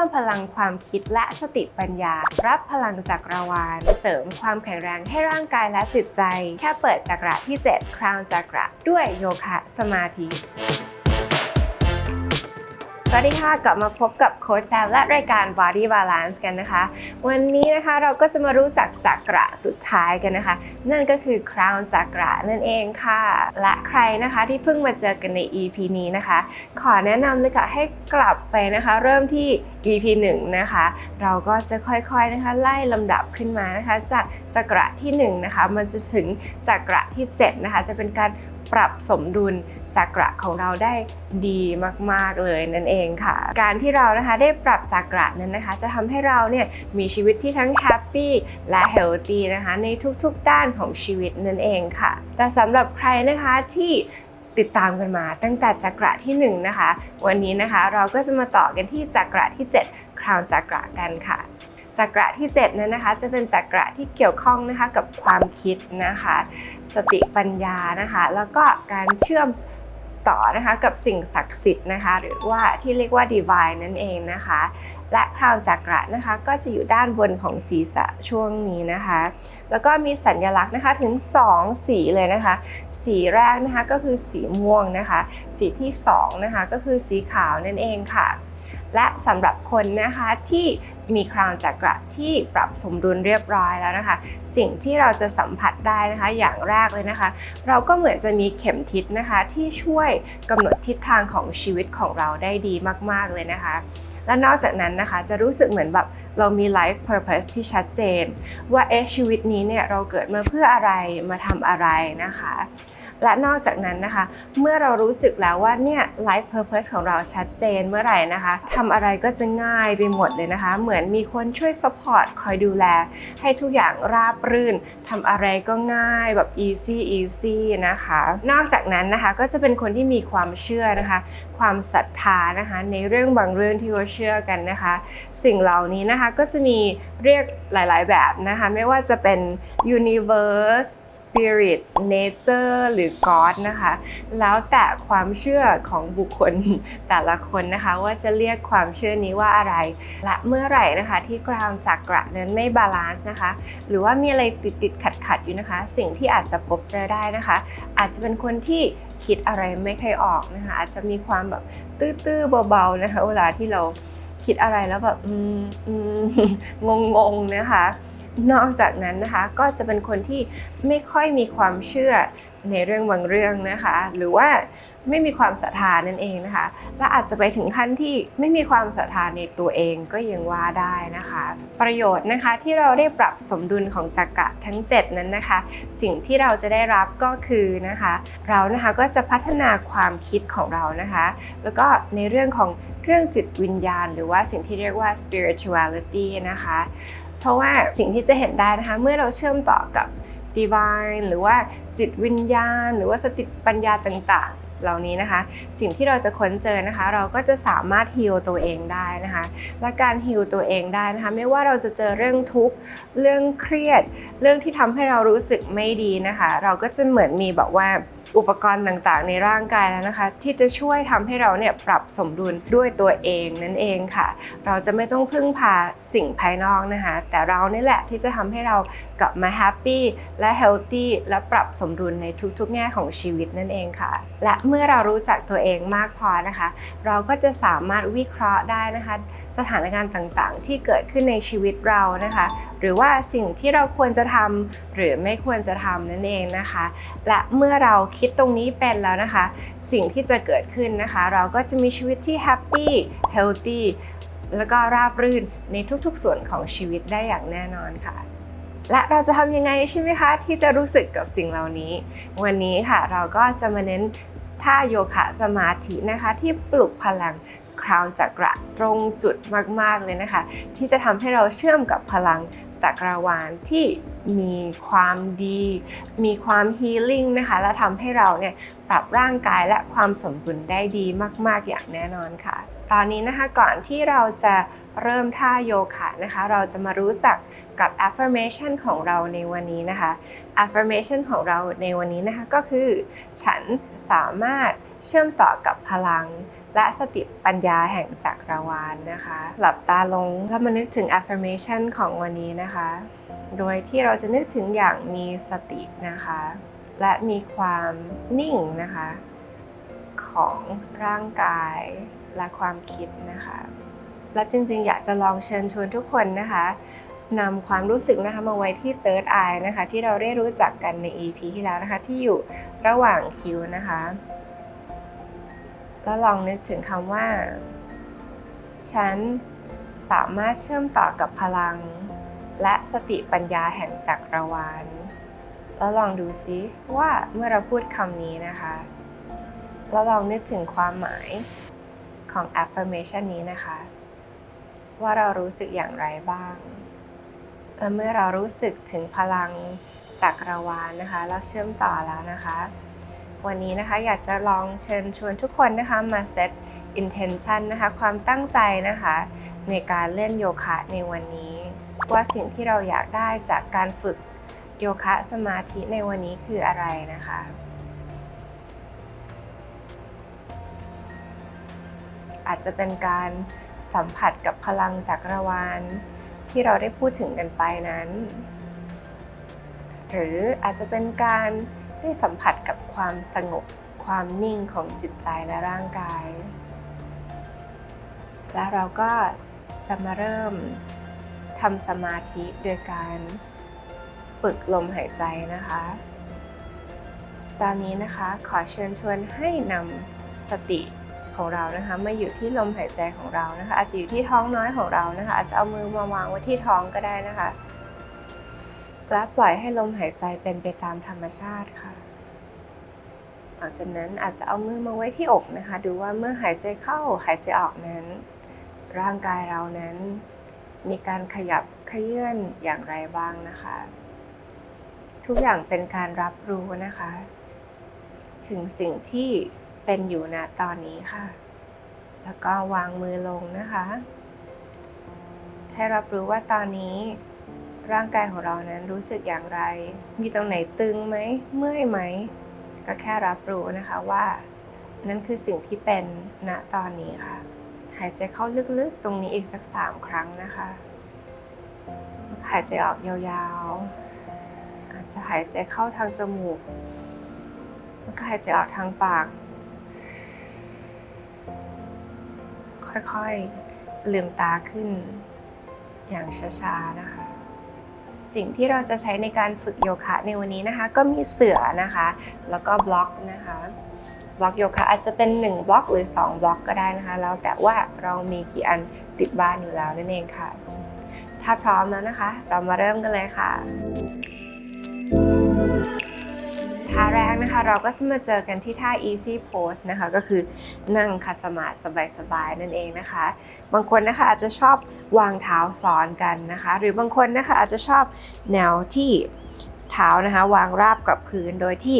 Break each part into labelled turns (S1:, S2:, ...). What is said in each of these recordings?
S1: พิ่มพลังความคิดและสติปัญญา รับพลังจักรวาล เสริมความแข็งแรงให้ร่างกายและจิตใจ แค่เปิดจักระที่ 7 คราวจักระ ด้วยโยคะสมาธิ สวัสดีค่ะ กลับมาพบกับโค้ชแซมและรายการ Body Balance กันนะคะ วันนี้นะคะเราก็จะมารู้จักจักระสุดท้ายกันนะคะ นั่นก็คือ Crown จักระนั่นเองค่ะ และใครนะคะที่เพิ่งมาเจอกันใน EP นี้นะคะ ขอแนะนำเลยค่ะให้กลับไปนะคะ เริ่มที่ EP 1 นะคะ เราก็จะค่อยๆนะคะไล่ลำดับขึ้นมานะคะ จากจักระที่1นะคะมันจะถึงจักระที่7นะคะจะเป็นการปรับสมดุล จักระของเราได้ดีมากๆเลยนั่นเองค่ะ การที่เรานะคะได้ปรับจักระนั้นนะคะ จะทำให้เราเนี่ยมีชีวิตที่ทั้งแฮปปี้และเฮลตี้นะคะในทุกๆด้านของชีวิตนั่นเองค่ะ แต่สำหรับใครนะคะที่ติดตามกันมาตั้งแต่จักระที่ 1 นะคะ วันนี้นะคะเราก็จะมาต่อกันที่จักระที่ 7 คราวจักระกันค่ะจักระที่ 7 นั้นนะคะ จะเป็นจักระที่เกี่ยวข้องนะคะกับความคิดนะคะ สติปัญญานะคะ แล้วก็การเชื่อม ต่อนะคะกับสิ่งศักดิ์สิทธิ์นะคะหรือว่าที่เรียกว่า divine นั่นเองนะคะ และคราวจักระนะคะก็จะอยู่ด้านบนของศีรษะช่วงนี้นะคะ แล้วก็มีสัญลักษณ์นะคะถึง 2 สีเลยนะคะ สีแรกนะคะก็คือสีม่วงนะคะ สีที่2นะคะก็คือสีขาวนั่นเองค่ะและสำหรับคนนะคะที่ มีคราวจักระที่ปรับสมดุลเรียบร้อยแล้วนะคะ สิ่งที่เราจะสัมผัสได้นะคะ อย่างแรกเลยนะคะ เราก็เหมือนจะมีเข็มทิศนะคะ ที่ช่วยกำหนดทิศทางของชีวิตของเราได้ดีมาก ๆเลยนะคะและนอกจากนั้นนะคะจะรู้สึกเหมือนแบบเรามี life purpose ที่ชัดเจน ว่าเอ๊ะชีวิตนี้เนี่ยเราเกิดมาเพื่ออะไรมาทำอะไรนะคะ และนอกจากนั้นนะคะ เมื่อเรารู้สึกแล้วว่าเนี่ยไลฟ์เพอร์เพสของเราชัดเจนเมื่อไหร่นะคะทำอะไรก็จะง่ายไปหมดเลยนะคะ เหมือนมีคนช่วยสปอร์ตคอยดูแล ให้ทุกอย่างราบรื่นทำอะไรก็ง่ายแบบ easy easy นะคะ นอกจากนั้นนะคะก็จะเป็นคนที่มีความเชื่อนะคะ ความศรัทธานะคะในเรื่องบางเรื่องที่เราเชื่อกันนะคะ สิ่งเหล่านี้นะคะก็จะมีเรียกหลายๆแบบนะคะไม่ว่าจะเป็น universe spirit nature หรือ god นะคะแล้วแต่ความเชื่อของบุคคลแต่ละคนนะคะว่าจะเรียกความเชื่อนี้ว่าอะไร และเมื่อไหร่นะคะที่กราวจักระนั้นไม่บาลานซ์นะคะหรือว่ามีอะไรติดติดขัดขัดๆอยู่นะคะ สิ่งที่อาจจะพบเจอได้นะคะ อาจจะเป็นคนที่ คิดอะไรไม่ค่อยออกนะคะอาจจะมีความแบบตื้อๆเบาๆนะคะเวลาที่เราคิดอะไรแล้วแบบงงๆนะคะ นอกจากนั้นนะคะก็จะเป็นคนที่ไม่ค่อยมีความเชื่อในเรื่องบางเรื่องนะคะ หรือว่า ไม่มีความศรัทธานั่นเองนะคะ และอาจจะไปถึงขั้นที่ไม่มีความศรัทธาในตัวเองก็ยังว่าได้นะคะ ประโยชน์นะคะที่เราได้ปรับสมดุลของจักระทั้ง 7 นั้นนะคะ สิ่งที่เราจะได้รับก็คือนะคะ เรานะคะก็จะพัฒนาความคิดของเรานะคะ แล้วก็ในเรื่องของเรื่องจิตวิญญาณ หรือว่าสิ่งที่เรียกว่า spirituality นะคะ เพราะว่าสิ่งที่จะเห็นได้นะคะ เมื่อเราเชื่อมต่อกับ divine หรือว่าจิตวิญญาณ หรือว่าสติปัญญาต่างๆ เหล่านี้นะคะ สิ่งที่เราจะค้นเจอนะคะ เราก็จะสามารถฮิลตัวเองได้นะคะ และการฮิลตัวเองได้นะคะ ไม่ว่าเราจะเจอเรื่องทุกข์เรื่องเครียด เรื่องที่ทำให้เรารู้สึกไม่ดีนะคะ เราก็จะเหมือนมีแบบว่าอุปกรณ์ต่างๆ ในร่างกายแล้วนะคะ ที่จะช่วยทำให้เราเนี่ยปรับสมดุลด้วยตัวเองนั่นเองค่ะ เราจะไม่ต้องพึ่งพาสิ่งภายนอกนะคะ แต่เรานี่แหละที่จะทำให้เรากลับมาแฮปปี้และเฮลตี้และปรับสมดุลในทุกๆ แง่ของชีวิตนั่นเองค่ะ และเมื่อเรารู้จักตัวเองมากพอนะคะ เราก็จะสามารถวิเคราะห์ได้นะคะ สถานการณ์ต่างๆ ที่เกิดขึ้นในชีวิตเรานะคะ หรือว่าสิ่งที่เราควรจะทำหรือไม่ควรจะทำนั่นเองนะคะ และเมื่อเราคิดตรงนี้เป็นแล้วนะคะ สิ่งที่จะเกิดขึ้นนะคะ เราก็จะมีชีวิตที่แฮปปี้เฮลตี้แล้วก็ราบรื่นในทุกๆ ส่วนของชีวิตได้อย่างแน่นอนค่ะ และเราจะทำยังไงใช่ไหมคะ ที่จะรู้สึกกับสิ่งเหล่านี้ วันนี้ค่ะเราก็จะมาเน้นท่าโยคะสมาธินะคะ ที่ปลุกพลังคราวจักระตรงจุดมาก ๆ เลยนะคะ ที่จะทำให้เราเชื่อมกับพลัง จักรวาลที่มีความดี มีความฮีลิ่งนะคะ และทำให้เราเนี่ยปรับร่างกายและความสมดุลได้ดีมาก ๆ อย่างแน่นอนค่ะ ตอนนี้นะคะก่อนที่เราจะเริ่มท่าโยคะนะคะ เราจะมารู้จักกับ affirmation ของเราในวันนี้นะคะ affirmation ของเราในวันนี้นะคะก็คือ ฉันสามารถเชื่อมต่อกับพลัง และสติปัญญาแห่งจักรวาลนะคะ หลับตาลงแล้วมานึกถึง affirmation ของวันนี้นะคะ โดยที่เราจะนึกถึงอย่างมีสตินะคะ และมีความนิ่งนะคะ ของร่างกายและความคิดนะคะ และจริงๆ อยากจะลองเชิญชวนทุกคนนะคะนำความรู้สึกนะคะมาไว้ที่ third eye นะคะ ที่เราได้รู้จักกันใน EP ที่แล้วนะคะ ที่อยู่ระหว่างคิ้วนะคะ แล้วลองนึกถึงคำว่า ฉันสามารถเชื่อมต่อกับพลัง และสติปัญญาแห่งจักรวาล แล้วลองดูซิว่าเมื่อเราพูดคำนี้นะคะ แล้วลองนึกถึงความหมายของ affirmation นี้นะคะ ว่าเรารู้สึกอย่างไรบ้าง และเมื่อเรารู้สึกถึงพลังจักรวาลนะคะแล้วเชื่อมต่อแล้วนะคะ วันนี้นะคะอยากจะลองเชิญชวนทุกคนนะคะมา set intention นะคะความตั้งใจนะคะในการเล่นโยคะในวันนี้ ว่าสิ่งที่เราอยากได้จากการฝึกโยคะสมาธิในวันนี้คืออะไรนะคะอาจจะเป็นการสัมผัสกับพลังจักรวาลที่เราได้พูดถึงกันไปนั้น หรืออาจจะเป็นการ ได้สัมผัสกับความสงบ ความนิ่งของจิตใจและร่างกาย และเราก็จะมาเริ่มทำสมาธิโดยการฝึกลมหายใจนะคะ ตอนนี้นะคะขอเชิญชวนให้นำสติของเรานะคะมาอยู่ที่ลมหายใจของเรานะคะ อาจจะอยู่ที่ท้องน้อยของเรานะคะ อาจจะเอามือมาวางไว้ที่ท้องก็ได้นะคะ และปล่อยให้ลมหายใจเป็นไปตามธรรมชาติค่ะ หลังจากนั้นอาจจะเอามือมาไว้ที่อกนะคะ ดูว่าเมื่อหายใจเข้าหายใจออกนั้น ร่างกายเรานั้น มีการขยับขยื่นอย่างไรบ้างนะคะ ทุกอย่างเป็นการรับรู้นะคะ ถึงสิ่งที่เป็นอยู่ณตอนนี้ค่ะ แล้วก็วางมือลงนะคะ ให้รับรู้ว่าตอนนี้ ร่างกายของเรานั้นรู้สึกอย่างไร มีตรงไหนตึงไหม เมื่อยไหม ก็แค่รับรู้นะคะว่า นั่นคือสิ่งที่เป็นณตอนนี้ค่ะ หายใจเข้าลึกๆ ตรงนี้อีกสักสามครั้งนะคะ หายใจออกยาวๆ อาจจะหายใจเข้าทางจมูก แล้วก็หายใจออกทางปาก ค่อยๆ ลืมตาขึ้นอย่างช้าๆ นะคะ สิ่งที่เราจะใช้ในการฝึกโยคะในวันนี้นะคะ ก็มีเสือนะคะ แล้วก็บล็อกนะคะบล็อกโยคะอาจจะเป็น1บล็อกหรือ2บล็อกก็ได้นะคะแล้วแต่ว่าเรามีกี่อันติดบ้านอยู่แล้วนั่นเองค่ะ ถ้าพร้อมแล้วนะคะ เรามาเริ่มกันเลยค่ะ ท่าแรกนะคะ เราก็จะมาเจอกันที่ท่า easy pose นะคะ ก็คือนั่งคัสมาสบายๆนั่นเองนะคะ บางคนนะคะอาจจะชอบวางเท้าซ้อนกันนะคะ หรือบางคนนะคะอาจจะชอบแนวที่เท้านะคะวางราบกับพื้นโดยที่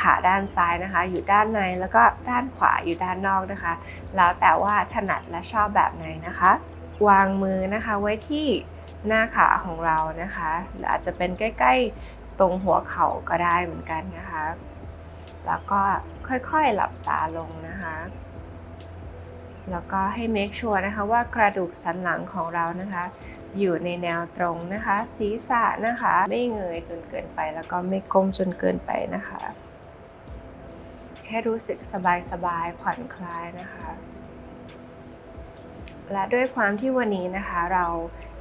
S1: ขาด้านซ้ายนะคะ อยู่ด้านในแล้วก็ด้านขวาอยู่ด้านนอกนะคะ แล้วแต่ว่าถนัดและชอบแบบไหนนะคะ วางมือนะคะไว้ที่หน้าขาของเรานะคะหรืออาจจะเป็นใกล้ๆ ตรงหัวเข่าก็ได้เหมือนกันนะคะ แล้วก็ค่อยๆหลับตาลงนะคะ แล้วก็ให้ make sure นะคะว่ากระดูกสันหลังของเรานะคะ อยู่ในแนวตรงนะคะ ศีรษะนะคะ ไม่เงยจนเกินไป แล้วก็ไม่ก้มจนเกินไปนะคะ แค่รู้สึกสบายๆผ่อนคลายนะคะ และด้วยความที่วันนี้นะคะเรา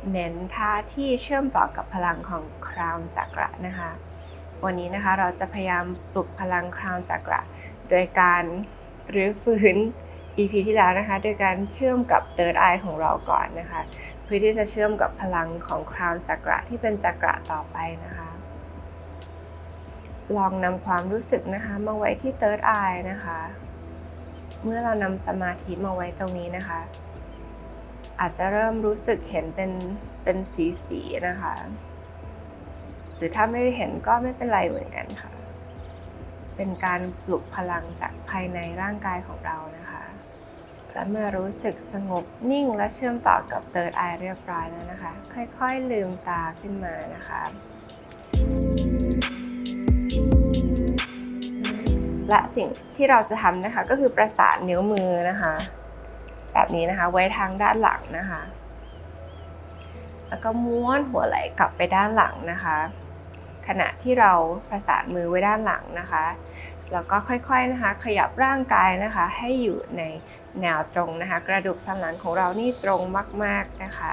S1: เน้นท่าที่เชื่อมต่อกับพลังของคราวจักระนะคะ วันนี้นะคะเราจะพยายามปลุกพลังคราวจักระโดยการรื้อฟื้น EP ที่แล้วนะคะ โดยการเชื่อมกับ Third Eye ของเราก่อนนะคะ เพื่อที่จะเชื่อมกับพลังของคราวจักระที่เป็นจักระต่อไปนะคะ ลองนำความรู้สึกนะคะมาไว้ที่ Third Eye นะคะ เมื่อเรานำสมาธิมาไว้ตรงนี้นะคะ อาจจะเริ่มรู้สึกเห็นเป็นเป็นสีสีๆนะคะ หรือถ้าไม่เห็นก็ไม่เป็นไรเหมือนกันค่ะ เป็นการปลุกพลังจากภายในร่างกายของเรานะคะ และเมื่อรู้สึกสงบนิ่งและเชื่อมต่อกับ Third Eye เรียบร้อยแล้วนะคะ ค่อยๆลืมตาขึ้นมานะคะและสิ่งที่เราจะทำนะคะก็คือประสานนิ้วมือนะคะ แบบนี้นะคะ ไว้ทางด้านหลังนะคะ แล้วก็ม้วนหัวไหล่กลับไปด้านหลังนะคะ ขณะที่เราประสานมือไว้ด้านหลังนะคะ แล้วก็ค่อยๆนะคะ ขยับร่างกายนะคะ ให้อยู่ในแนวตรงนะคะ กระดูกสันหลังของเรานี่ตรงมาก ๆนะคะ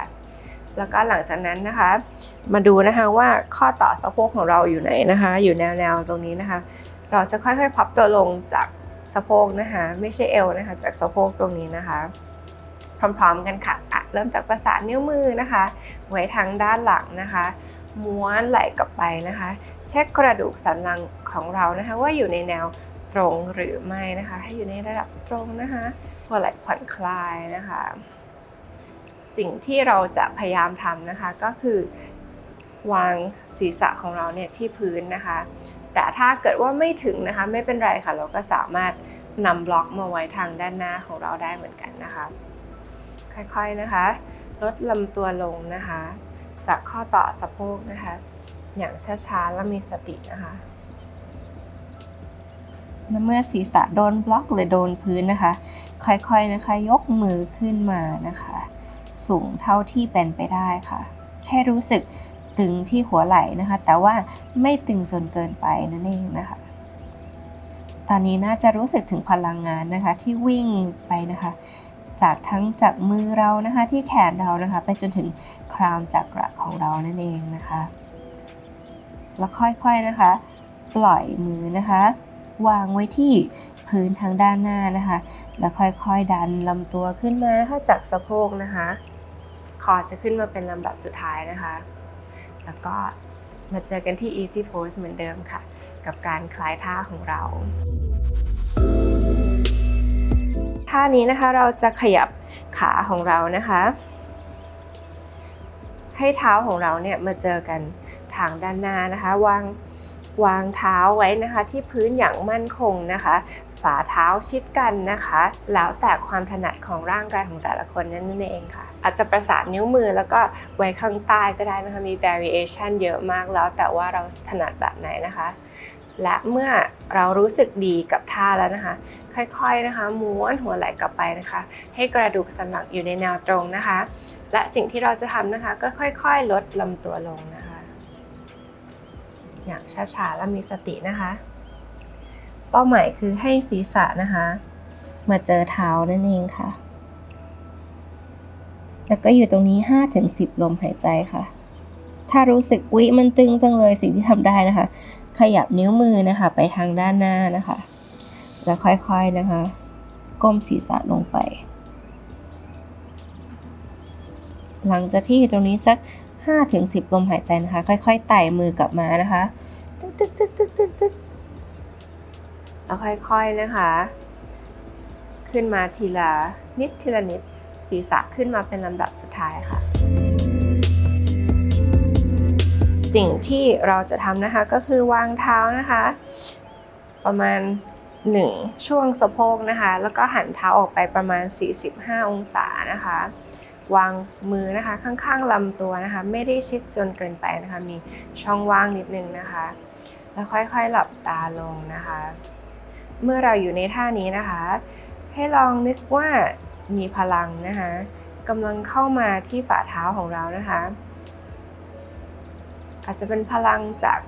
S1: แล้วก็หลังจากนั้นนะคะ มาดูนะคะว่าข้อต่อสะโพกของเราอยู่ไหนนะคะ อยู่แนวๆตรงนี้นะคะ เราจะค่อยๆพับตัวลงจากสะโพกนะคะ ไม่ใช่เอวนะคะ จากสะโพกตรงนี้นะคะ พร้อมๆกันค่ะอะ เริ่มจากประสานนิ้วมือนะคะ ไว้ทางด้านหลังนะคะ ม้วนไหล่กลับไปนะคะ เช็คกระดูกสันหลังของเรานะคะ ว่าอยู่ในแนวตรงหรือไม่นะคะ ให้อยู่ในระดับตรงนะคะหัวไหล่ผ่อนคลายนะคะ สิ่งที่เราจะพยายามทำนะคะก็คือวางศีรษะของเราเนี่ยที่พื้นนะคะ แต่ถ้าเกิดว่าไม่ถึงนะคะไม่เป็นไรค่ะ เราก็สามารถนำบล็อกมาไว้ทางด้านหน้าของเราได้เหมือนกันนะคะ ค่อยๆนะคะ ลดลำตัวลงนะคะ จากข้อต่อสะโพกนะคะ อย่างช้าๆและมีสตินะคะและเมื่อศีรษะโดนบล็อกหรือโดนพื้นนะคะ ค่อยๆนะคะ ยกมือขึ้นมานะคะ สูงเท่าที่เป็นไปได้ค่ะ ให้รู้สึกตึงที่หัวไหล่นะคะ แต่ว่าไม่ตึงจนเกินไปนั่นเองนะคะ ตอนนี้น่าจะรู้สึกถึงพลังงานนะคะที่วิ่งไปนะคะ จากทั้งจากมือเรานะคะที่แขนเรานะคะ ไปจนถึงคราวจักระของเรานั่นเองนะคะ แล้วค่อยๆนะคะ ปล่อยมือนะคะ วางไว้ที่พื้นทางด้านหน้านะคะ แล้วค่อยๆดันลำตัวขึ้นมานะคะจากสะโพกนะคะ คอจะขึ้นมาเป็นลำดับสุดท้ายนะคะ แล้วก็มาเจอกันที่ easy pose เหมือนเดิมค่ะ กับการคลายท่าของเรา ท่านี้นะคะเราจะขยับขาของเรานะคะ ให้เท้าของเราเนี่ยมาเจอกันทางด้านหน้านะคะวางวางเท้าไว้นะคะ ที่พื้นอย่างมั่นคงนะคะ ฝ่าเท้าชิดกันนะคะ แล้วแต่ความถนัดของร่างกายของแต่ละคนนั่นเองค่ะ อาจจะประสานนิ้วมือแล้วก็ไว้ข้างใต้ก็ได้นะคะ มี variation เยอะมากแล้ว แต่ว่าเราถนัดแบบไหนนะคะ และเมื่อเรารู้สึกดีกับท่าแล้วนะคะ ค่อยๆนะคะ ม้วนหัวไหล่กลับไปนะคะ ให้กระดูกสันหลังอยู่ในแนวตรงนะคะ และสิ่งที่เราจะทำนะคะ ก็ค่อยๆ ลดลำตัวลงนะคะ อย่างช้าๆและมีสตินะคะ เป้าหมายคือให้ศีรษะนะคะ มาเจอเท้านั่นเองค่ะ แล้วก็อยู่ตรงนี้ 5-10 ลมหายใจค่ะ ถ้ารู้สึกวิมันตึงจังเลยสิ่งที่ทำได้นะคะ ขยับนิ้วมือนะคะ ไปทางด้านหน้านะคะ แล้วค่อยๆนะคะ ก้มศีรษะลงไป หลังจากที่อยู่ตรงนี้สัก 5-10 ลมหายใจนะคะ ค่อยๆไต่มือกลับมานะคะตึ๊ดตึ๊ดตึ๊ดตึ๊ดตึ๊ดตึ๊ดแล้วค่อยๆนะคะ ขึ้นมาทีละนิดทีละนิดศีรษะขึ้นมาเป็นลำดับสุดท้ายค่ะ สิ่งที่เราจะทำนะคะก็คือวางเท้านะคะ ประมาณ 1 ช่วงสะโพกนะคะ แล้วก็หันเท้าออกไปประมาณ 45 องศานะคะ วางมือนะคะข้างๆลำตัวนะคะ ไม่ได้ชิดจนเกินไปนะคะ มีช่องว่างนิดนึงนะคะ แล้วค่อยๆหลับตาลงนะคะ เมื่อเราอยู่ในท่านี้นะคะ ให้ลองนึกว่ามีพลังนะคะกำลังเข้ามาที่ฝ่าเท้าของเรานะคะ อาจจะเป็นพลังจาก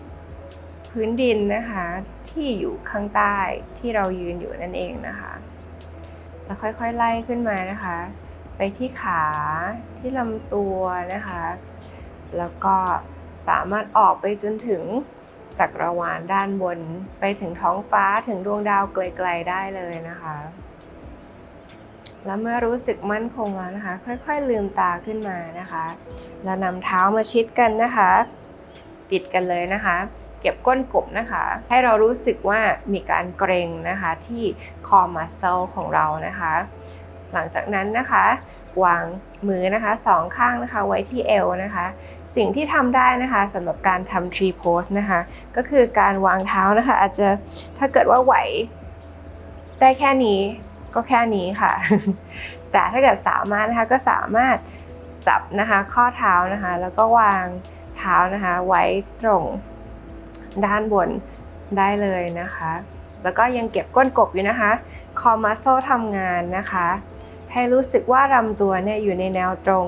S1: พื้นดินนะคะที่อยู่ข้างใต้ที่เรายืนอยู่นั่นเองนะคะแล้วค่อยๆไล่ขึ้นมานะคะ ไปที่ขาที่ลำตัวนะคะ แล้วก็สามารถออกไปจนถึงจักรวาลด้านบน ไปถึงท้องฟ้าถึงดวงดาวไกลๆได้เลยนะคะ แล้วเมื่อรู้สึกมั่นคงแล้วนะคะ ค่อยๆลืมตาขึ้นมานะคะ แล้วนำเท้ามาชิดกันนะคะ ติดกันเลยนะคะ เก็บก้นกบนะคะ ให้เรารู้สึกว่ามีการเกรงนะคะที่คอมัสเซลของเรานะคะ หลังจากนั้นนะคะวางมือนะคะสองข้างนะคะไว้ที่เอวนะคะ สิ่งที่ทำได้นะคะสำหรับการทำ tree pose นะคะ ก็คือการวางเท้านะคะ อาจจะถ้าเกิดว่าไหวได้แค่นี้ก็แค่นี้ค่ะ แต่ถ้าเกิดสามารถนะคะก็สามารถจับนะคะข้อเท้านะคะ แล้วก็วางเท้านะคะไว้ตรง ด้านบนได้เลยนะคะ แล้วก็ยังเก็บก้นกบอยู่นะคะ คอมัสโซทำงานนะคะ ให้รู้สึกว่าลำตัวเนี่ยอยู่ในแนวตรง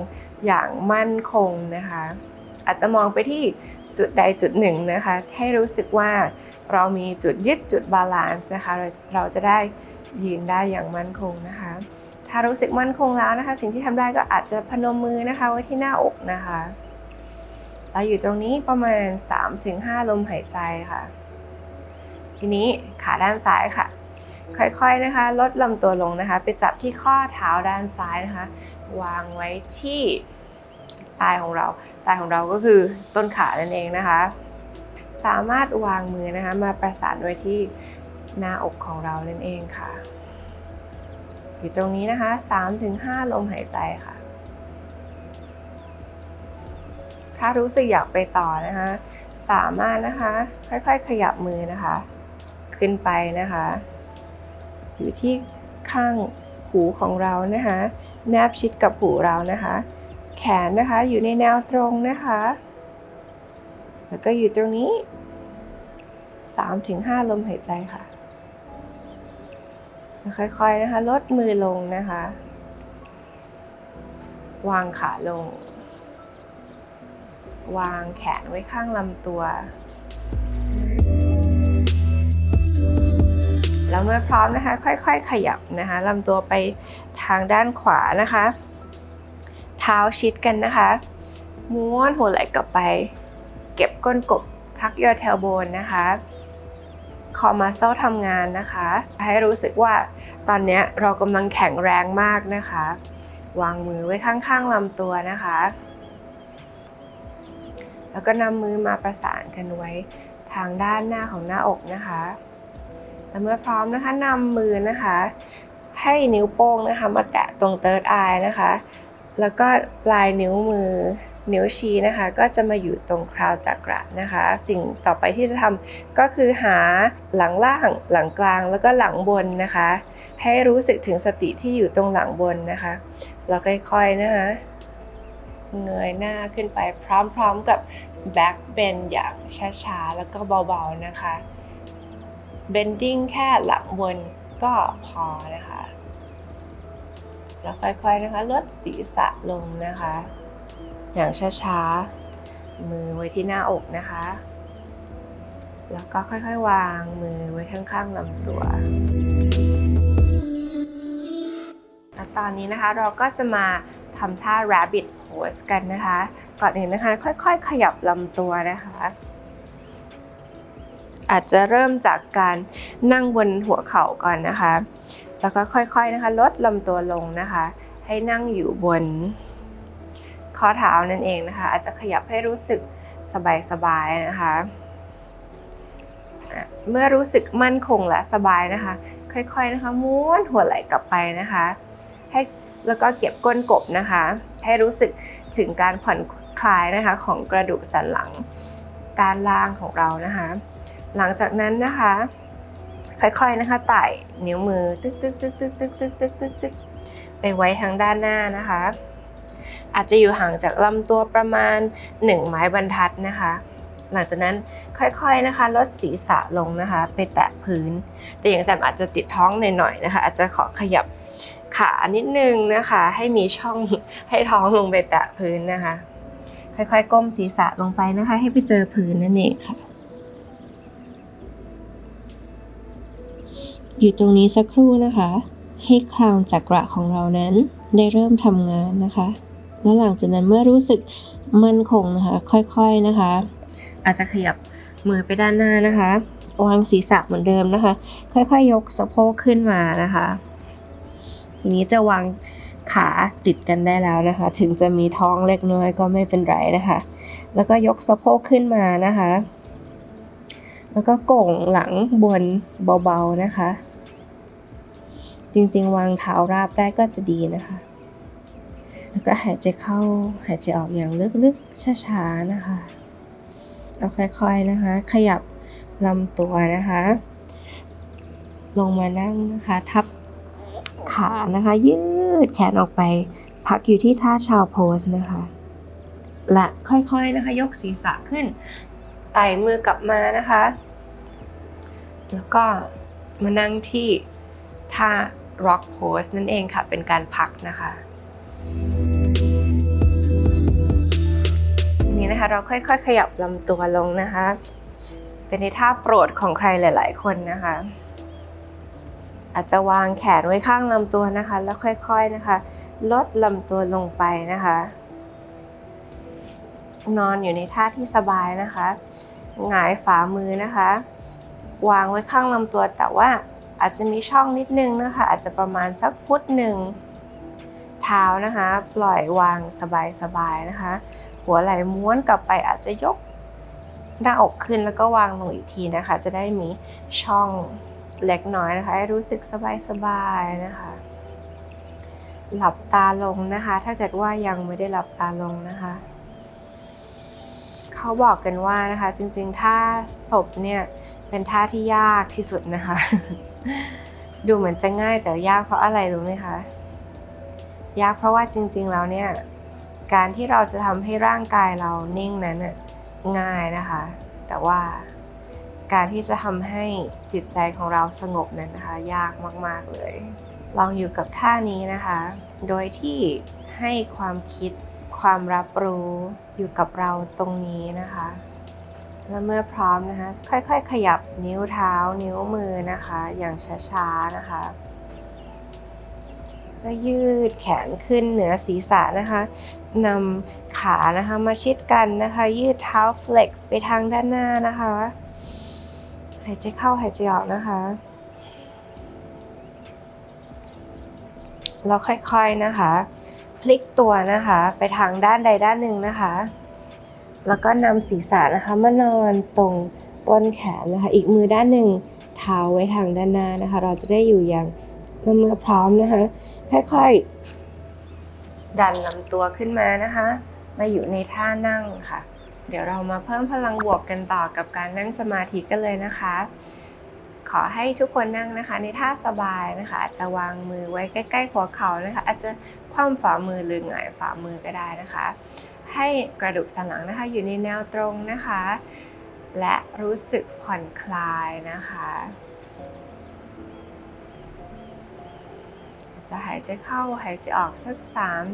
S1: อย่างมั่นคงนะคะ อาจจะมองไปที่จุดใดจุดหนึ่งนะคะ ให้รู้สึกว่าเรามีจุดยึดจุดบาลานซ์นะคะ เราเราจะได้ยืนได้อย่างมั่นคงนะคะ ถ้ารู้สึกมั่นคงแล้วนะคะ สิ่งที่ทำได้ก็อาจจะพนมมือนะคะไว้ที่หน้าอกนะคะ เราอยู่ตรงนี้ประมาณ 3-5 ลมหายใจค่ะ ทีนี้ขาด้านซ้ายค่ะ ค่อยๆนะคะ ลดลำตัวลงนะคะ ไปจับที่ข้อเท้าด้านซ้ายนะคะ วางไว้ที่ใต้ของเราใต้ของเราก็คือต้นขานั่นเองนะคะ สามารถวางมือนะคะ มาประสานไว้ที่หน้าอกของเรานั่นเองค่ะ อยู่ตรงนี้นะคะ 3-5 ลมหายใจค่ะ ถ้ารู้สึกอยากไปต่อนะคะ สามารถนะคะ ค่อยๆขยับมือนะคะ ขึ้นไปนะคะ อยู่ที่ข้างหูของเรานะคะ แนบชิดกับหูเรานะคะ แขนนะคะอยู่ในแนวตรงนะคะ แล้วก็อยู่ตรงนี้ 3-5 ลมหายใจค่ะแล้วค่อยๆนะคะ ลดมือลงนะคะ วางขาลง วางแขนไว้ข้างลำตัว แล้วเมื่อพร้อมนะคะ ค่อยๆ ขยับนะคะลำตัวไปทางด้านขวานะคะ เท้าชิดกันนะคะ ม้วนหัวไหล่กลับไป เก็บก้นกบทักยอเทลโบนนะคะคอมาเซลทำงานนะคะ ให้รู้สึกว่าตอนนี้เรากำลังแข็งแรงมากนะคะ วางมือไว้ข้างๆลำตัวนะคะ แล้วก็นำมือมาประสานกันไว้ทางด้านหน้าของหน้าอกนะคะ แล้วเมื่อพร้อมนะคะนำมือนะคะ ให้นิ้วโป้งนะคะมาแตะตรง third eye นะคะ แล้วก็ปลายนิ้วมือนิ้วชี้นะคะ ก็จะมาอยู่ตรงคราวจักระนะคะ สิ่งต่อไปที่จะทำก็คือหาหลังล่างหลังกลางแล้วก็หลังบนนะคะ ให้รู้สึกถึงสติที่อยู่ตรงหลังบนนะคะแล้วค่อยๆนะคะเงยหน้าขึ้นไปพร้อมๆกับ back bend อย่างช้าๆ แล้วก็เบาๆนะคะ bending แค่หลังบนก็พอนะคะ แล้วค่อยๆนะคะลดศีรษะลงนะคะ อย่างช้าๆ มือไว้ที่หน้าอกนะคะ แล้วก็ค่อยๆ วางมือไว้ข้างๆลำตัวแล้วตอนนี้นะคะเราก็จะมาทำท่า rabbit กันนะคะ ก่อนอื่นนะคะ ค่อยๆ ขยับลำตัวนะคะ อาจจะเริ่มจากการนั่งบนหัวเข่าก่อนนะคะ แล้วก็ค่อยๆนะคะ ลดลำตัวลงนะคะ ให้นั่งอยู่บนข้อเท้านั่นเองนะคะ อาจจะขยับให้รู้สึกสบายๆนะคะอะเมื่อรู้สึกมั่นคงและสบายนะคะ ค่อยๆนะคะ ม้วนหัวไหล่กลับไปนะคะ ให้ แล้วก็เก็บก้นกบนะคะ ให้รู้สึกถึงการผ่อนคลายนะคะของกระดูกสันหลังด้านล่างของเรานะคะ หลังจากนั้นนะคะ ค่อยๆนะคะไต่นิ้วมือตึ๊กตึ๊กตึ๊กตึ๊กตึ๊กตึ๊กตึ๊กตึ๊กตึ๊กไปไว้ทางด้านหน้านะคะ อาจจะอยู่ห่างจากลำตัวประมาณ 1 ไม้บรรทัดนะคะ หลังจากนั้นค่อยๆนะคะ ลดศีรษะลงนะคะ ไปแตะพื้น แต่อย่างแซมอาจจะติดท้องหน่อยๆนะคะ อาจจะขอขยับ ขานิดนึงนะคะ ให้มีช่องให้ท้องลงไปแตะพื้นนะคะ ค่อยๆ ก้มศีรษะลงไปนะคะ ให้ไปเจอพื้นนั่นเองค่ะ อยู่ตรงนี้สักครู่นะคะ ให้คราวจักระของเรานั้นได้เริ่มทำงานนะคะ แล้วหลังจากนั้นเมื่อรู้สึกมั่นคงนะคะ ค่อยๆนะคะ อาจจะขยับมือไปด้านหน้านะคะ วางศีรษะเหมือนเดิมนะคะ ค่อยๆยกสะโพกขึ้นมานะคะ ทีนี้จะวางขาติดกันได้แล้วนะคะ ถึงจะมีท้องเล็กน้อยก็ไม่เป็นไรนะคะ แล้วก็ยกสะโพกขึ้นมานะคะ แล้วก็โก่งหลังบนเบาๆนะคะ จริงๆ วางเท้าราบได้ก็จะดีนะคะ แล้วก็หายใจเข้าหายใจออกอย่างลึกๆช้าๆนะคะแล้วค่อยๆนะคะ ขยับลำตัวนะคะ ลงมานั่งนะคะ ทับ ขานะคะ ยืดแขนออกไป พักอยู่ที่ท่าชาวโพสนะคะ และค่อยๆนะคะยกศีรษะขึ้นไต่มือกลับมานะคะ แล้วก็มานั่งที่ท่า rock pose นั่นเองค่ะ เป็นการพักนะคะนี้นะคะเราค่อยๆ ขยับลำตัวลงนะคะ เป็นในท่าโปรดของใครหลาย ๆ คนนะคะ อาจจะวางแขนไว้ข้างลำตัวนะคะ แล้วค่อยๆนะคะ ลดลำตัวลงไปนะคะ นอนอยู่ในท่าที่สบายนะคะหงายฝ่ามือนะคะ วางไว้ข้างลำตัวแต่ว่าอาจจะมีช่องนิดนึงนะคะ อาจจะประมาณสักฟุตหนึ่งเท้านะคะ ปล่อยวางสบายๆนะคะ หัวไหล่ม้วนกลับไปอาจจะยกหน้าอกขึ้นแล้วก็วางลงอีกทีนะคะ จะได้มีช่อง เล็กน้อยนะคะให้รู้สึกสบายๆนะคะ หลับตาลงนะคะ ถ้าเกิดว่ายังไม่ได้หลับตาลงนะคะเขาบอกกันว่านะคะ จริงๆท่าศพเนี่ยเป็นท่าที่ยากที่สุดนะคะ ดูเหมือนจะง่ายแต่ยากเพราะอะไรรู้ไหมคะยากเพราะว่าจริง ๆ แล้วเนี่ยการที่เราจะทำให้ร่างกายเรานิ่งนั้นน่ะง่ายนะคะ แต่ว่า การที่จะทำให้จิตใจของเราสงบนั้นนะคะ ยากมาก ๆ เลย ลองอยู่กับท่านี้นะคะ โดยที่ให้ความคิดความรับรู้อยู่กับเราตรงนี้นะคะ แล้วเมื่อพร้อมนะคะ ค่อยๆ ขยับนิ้วเท้านิ้วมือนะคะ อย่างช้าๆนะคะก็ยืดแขนขึ้นเหนือศีรษะนะคะนำขานะคะมาชิดกันนะคะ ยืดเท้า flex ไปทางด้านหน้านะคะ หายใจเข้าหายใจออกนะคะแล้วค่อยๆนะคะ พลิกตัวนะคะ ไปทางด้านใดด้านหนึ่งนะคะ แล้วก็นำศีรษะนะคะมานอนตรงต้นแขนนะคะ อีกมือด้านหนึ่งเท้าไว้ทางด้านหน้านะคะ เราจะได้อยู่อย่างเมื่อพร้อมนะคะ ค่อยๆ ดันลำตัวขึ้นมานะคะ มาอยู่ในท่านั่งค่ะ เดี๋ยวเรามาเพิ่มพลังบวกกันต่อกับการนั่งสมาธิกันเลยนะคะ ขอให้ทุกคนนั่งนะคะ ในท่าสบายนะคะ อาจจะวางมือไว้ใกล้ๆหัวเข่านะคะ อาจจะคว่ำฝ่ามือหรือหงายฝ่ามือก็ได้นะคะ ให้กระดูกสันหลังนะคะอยู่ในแนวตรงนะคะ และรู้สึกผ่อนคลายนะคะจะหายใจเข้าหายใจออกสัก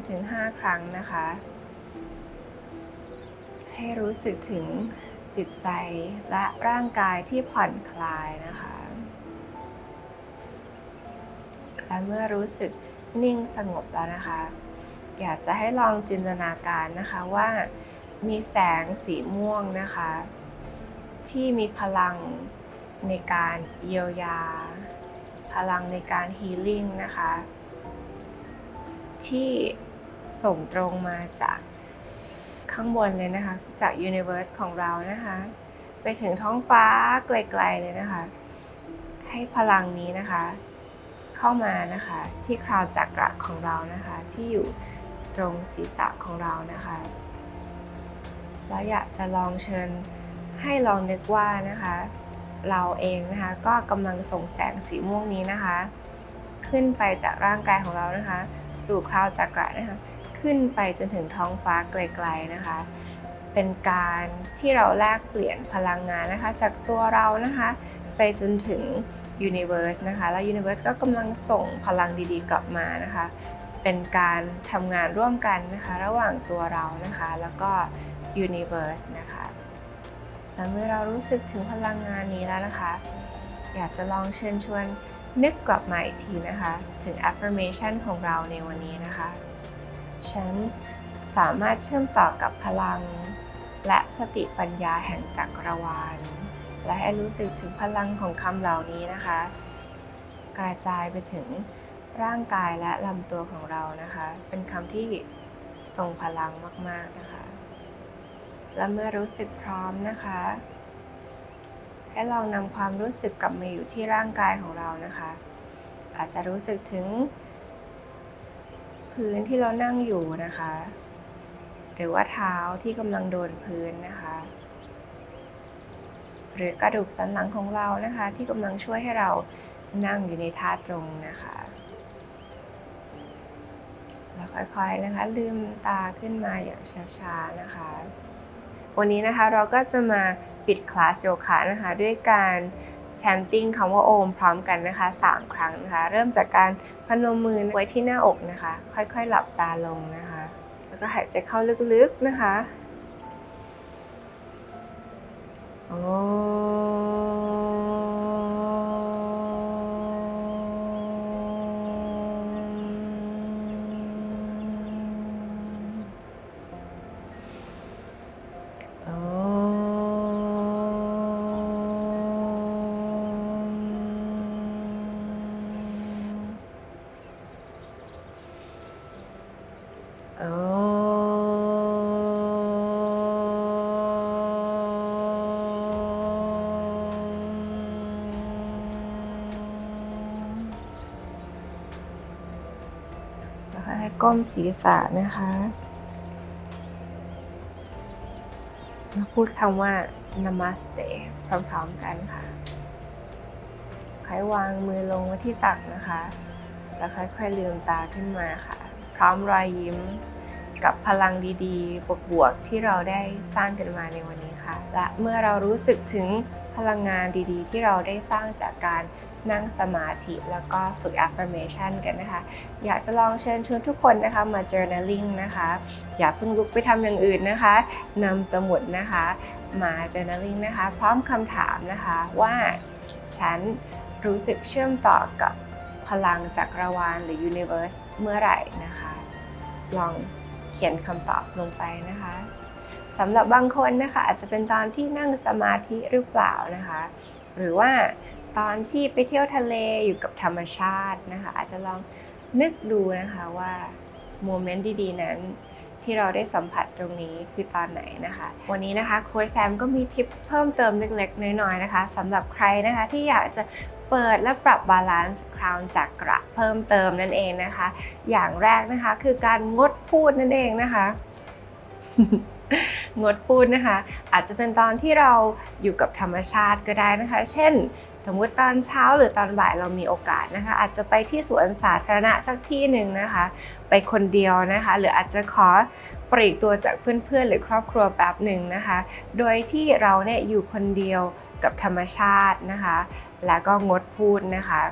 S1: 3-5 ครั้งนะคะ ให้รู้สึกถึงจิตใจและร่างกายที่ผ่อนคลายนะคะ และเมื่อรู้สึกนิ่งสงบแล้วนะคะ อยากจะให้ลองจินตนาการนะคะว่ามีแสงสีม่วงนะคะ ที่มีพลังในการเยียวยา พลังในการฮีลิ่งนะคะ ที่ส่งตรงมาจาก ข้างบนเลยนะคะ จากยูนิเวอร์สของเรานะคะ ไปถึงท้องฟ้าไกลๆเลยนะคะ ให้พลังนี้นะคะ เข้ามานะคะที่คราวจักระของเรานะคะ ที่อยู่ตรงศีรษะของเรานะคะ แล้วอยากจะลองเชิญให้ลองนึกว่านะคะ เราเองนะคะก็กำลังส่งแสงสีม่วงนี้นะคะ ขึ้นไปจากร่างกายของเรานะคะ สู่คราวจักระนะคะ ขึ้นไปจนถึงท้องฟ้าไกลๆนะคะ เป็นการที่เราแลกเปลี่ยนพลังงานนะคะ จากตัวเรานะคะ ไปจนถึง Universe นะคะ แล้ว Universe ก็กำลังส่งพลังดีๆ กลับมานะคะ เป็นการทำงานร่วมกันนะคะ ระหว่างตัวเรานะคะ แล้วก็ Universe นะคะและเมื่อเรารู้สึกถึงพลังงานนี้แล้วนะคะ อยากจะลองเชิญชวนนึกกลับมาอีกทีนะคะ ถึง affirmation ของเราในวันนี้นะคะ ฉันสามารถเชื่อมต่อกับพลัง และสติปัญญาแห่งจักรวาล และให้รู้สึกถึงพลังของคำเหล่านี้นะคะ กระจายไปถึงร่างกายและลำตัวของเรานะคะ เป็นคำที่ทรงพลังมาก ๆ นะคะ และเมื่อรู้สึกพร้อมนะคะ ให้ลองนำความรู้สึกกลับมาอยู่ที่ร่างกายของเรานะคะ อาจจะรู้สึกถึง พื้นที่เรานั่งอยู่นะคะ หรือว่าเท้าที่กำลังโดนพื้นนะคะ หรือกระดูกสันหลังของเรานะคะ ที่กำลังช่วยให้เรานั่งอยู่ในท่าตรงนะคะแล้วค่อยๆนะคะ ลืมตาขึ้นมาอย่างช้าๆนะคะ วันนี้นะคะเราก็จะมาปิดคลาสโยคะนะคะ ด้วยการ chanting คำว่าโอมพร้อมกันนะคะ 3 ครั้งนะคะ เริ่มจากการพนมมือไว้ที่หน้าอกนะคะ ค่อยๆ หลับตาลงนะคะ แล้วก็หายใจเข้าลึกๆนะคะโอ้ ก้มศีรษะนะคะ แล้วพูดคำว่า namaste พร้อมๆกันค่ะค่อยวางมือลงไว้ที่ตักนะคะ แล้วค่อยๆลืมตาขึ้นมาค่ะ พร้อมรอยยิ้มกับพลังดีๆ บวกๆ ที่เราได้สร้างกันมาในวันนี้ค่ะ และเมื่อเรารู้สึกถึงพลังงานดีๆ ที่เราได้สร้างจากการ นั่งสมาธิ แล้วก็ฝึก affirmation กันนะคะ อยากจะลองเชิญชวนทุกคนนะคะมา journaling นะคะ อย่าเพิ่งลุกไปทำอย่างอื่นนะคะนำสมุดนะคะมา journaling นะคะ พร้อมคำถามนะคะว่าฉันรู้สึกเชื่อมต่อกับพลังจักรวาลหรือ universe เมื่อไหร่นะคะ ลองเขียนคำตอบลงไปนะคะสำหรับบางคนนะคะอาจจะเป็นตอนที่นั่งสมาธิหรือเปล่านะคะ หรือว่า ตอนที่ไปเที่ยวทะเลอยู่กับธรรมชาตินะคะ อาจจะลองนึกดูนะคะว่าโมเมนต์ดีๆ นั้นที่เราได้สัมผัสตรงนี้คือตอนไหนนะคะ วันนี้นะคะโค้ชแซมก็มีทิปเพิ่มเติมเล็กๆ น้อยๆนะคะสำหรับใครนะคะที่อยากจะเปิดและปรับบาลานซ์คราวจากกระเพิ่มเติมนั่นเองนะคะ อย่างแรกนะคะคือการงดพูดนั่นเองนะคะ งดพูดนะคะ อาจจะเป็นตอนที่เราอยู่กับธรรมชาติก็ได้นะคะ เช่น สมมุติตอนเช้าหรือตอนบ่ายเรามีโอกาสนะคะ อาจจะไปที่สวนสาธารณะสักที่หนึ่งนะคะ ไปคนเดียวนะคะ หรืออาจจะขอปลีกตัวจากเพื่อนๆ หรือครอบครัวแป๊บหนึ่งนะคะ โดยที่เราเนี่ยอยู่คนเดียวกับธรรมชาตินะคะ แล้วก็งดพูดนะคะ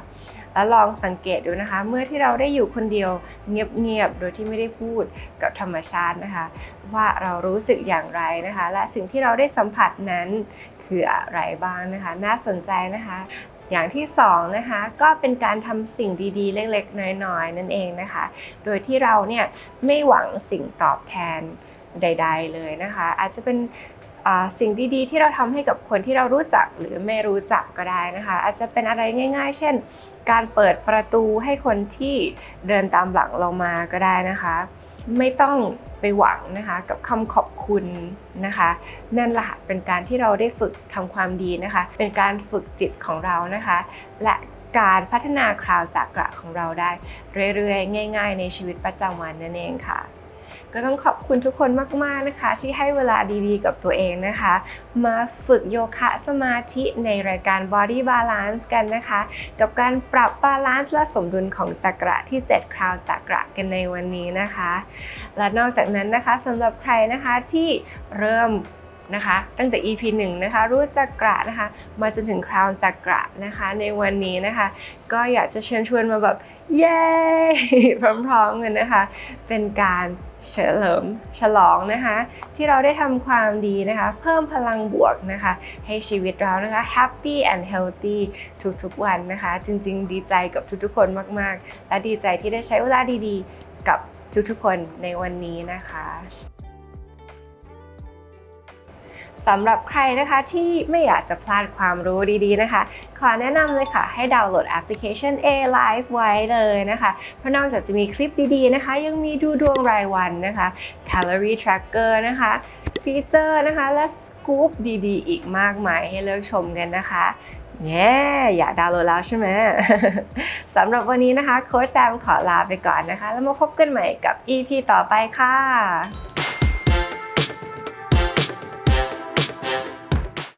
S1: แล้วลองสังเกตดูนะคะ เมื่อที่เราได้อยู่คนเดียวเงียบๆ โดยที่ไม่ได้พูดกับธรรมชาตินะคะ ว่าเรารู้สึกอย่างไรนะคะ และสิ่งที่เราได้สัมผัสนั้น คืออะไรบ้างนะคะ น่าสนใจนะคะ อย่างที่สองนะคะก็เป็นการทำสิ่งดีๆ เล็กๆ น้อยๆ นั่นเองนะคะ โดยที่เราเนี่ยไม่หวังสิ่งตอบแทนใด ๆ เลยนะคะ อาจจะเป็นสิ่งดีๆ ที่เราทำให้กับคนที่เรารู้จักหรือไม่รู้จักก็ได้นะคะ อาจจะเป็นอะไรง่าย ๆ เช่น การเปิดประตูให้คนที่เดินตามหลังเรามาก็ได้นะคะ ไม่ต้องไปหวังนะคะกับคำขอบคุณนะคะ นั่นแหละเป็นการที่เราได้ฝึกทำความดีนะคะ เป็นการฝึกจิตของเรานะคะ และการพัฒนาคราวจากกระของเราได้ เรื่อยๆ ง่าย ๆ ในชีวิตประจำวันนั่นเองค่ะ ก็ต้องขอบคุณทุกคนมากๆนะคะ ที่ให้เวลาดีๆ กับตัวเองนะคะ มาฝึกโยคะสมาธิในรายการ Body Balance กันนะคะ กับการปรับบาลานซ์และสมดุลของจักระที่ 7 คราวจักระกันในวันนี้นะคะ และนอกจากนั้นนะคะสำหรับใครนะคะที่เริ่ม นะคะ ตั้งแต่ EP 1นะคะรู้จักกระนะคะ มาจนถึงคราวจักระนะคะ ในวันนี้นะคะ ก็อยากจะเชิญชวนมาแบบเย้ พร้อมๆกันนะคะ เป็นการเฉลิมฉลองนะคะ ที่เราได้ทำความดีนะคะ เพิ่มพลังบวกนะคะ ให้ชีวิตเรานะคะ happy and healthy ทุกๆวันนะคะ จริงๆ ดีใจกับทุกๆคนมากๆ และดีใจที่ได้ใช้เวลาดีๆ กับทุกๆคนในวันนี้นะคะ สำหรับใครนะคะที่ไม่อยากจะพลาดความรู้ดีๆนะคะ ขอแนะนำเลยค่ะ ให้ดาวน์โหลดแอปพลิเคชัน A Live ไว้เลยนะคะ เพราะนอกจากจะมีคลิปดีๆนะคะ ยังมีดูดวงรายวันนะคะ Calorie Tracker นะคะ ฟีเจอร์นะคะ และสกู๊ปดีๆ อีกมากมายให้เลือกชมกันนะคะแย่อยากดาวน์โหลดแล้วใช่ไหมสำหรับวันนี้นะคะ โค้ชแซมขอลาไปก่อนนะคะ แล้วมาพบกันใหม่กับ EP ต่อไปค่ะ